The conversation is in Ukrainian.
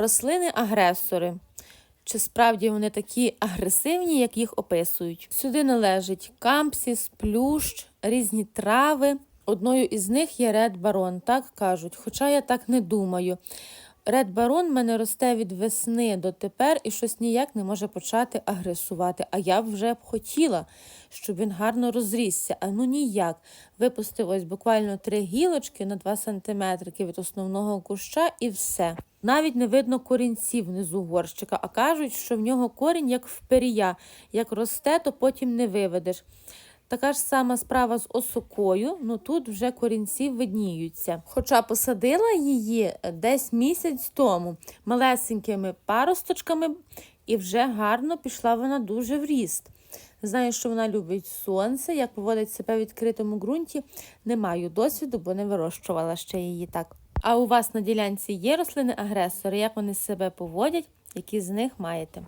Рослини-агресори. Чи справді вони такі агресивні, як їх описують? Сюди належить кампсіс, плющ, різні трави. Одною із них є Ред Барон, так кажуть. Хоча я так не думаю. Ред Барон в мене росте від весни до тепер і щось ніяк не може почати агресувати. А я вже б хотіла, щоб він гарно розрісся. А ну ніяк. Випустив ось буквально три гілочки на 2 см від основного куща і все. Навіть не видно корінців внизу горщика, а кажуть, що в нього корінь як в перія. Як росте, то потім не виведеш. Така ж сама справа з осокою, ну тут вже корінці видніються. Хоча посадила її десь місяць тому малесенькими паросточками, і вже гарно пішла вона дуже в ріст. Знаю, що вона любить сонце, як поводить себе в відкритому ґрунті. Не маю досвіду, бо не вирощувала ще її так. А у вас на ділянці є рослини-агресори? Як вони себе поводять? Які з них маєте?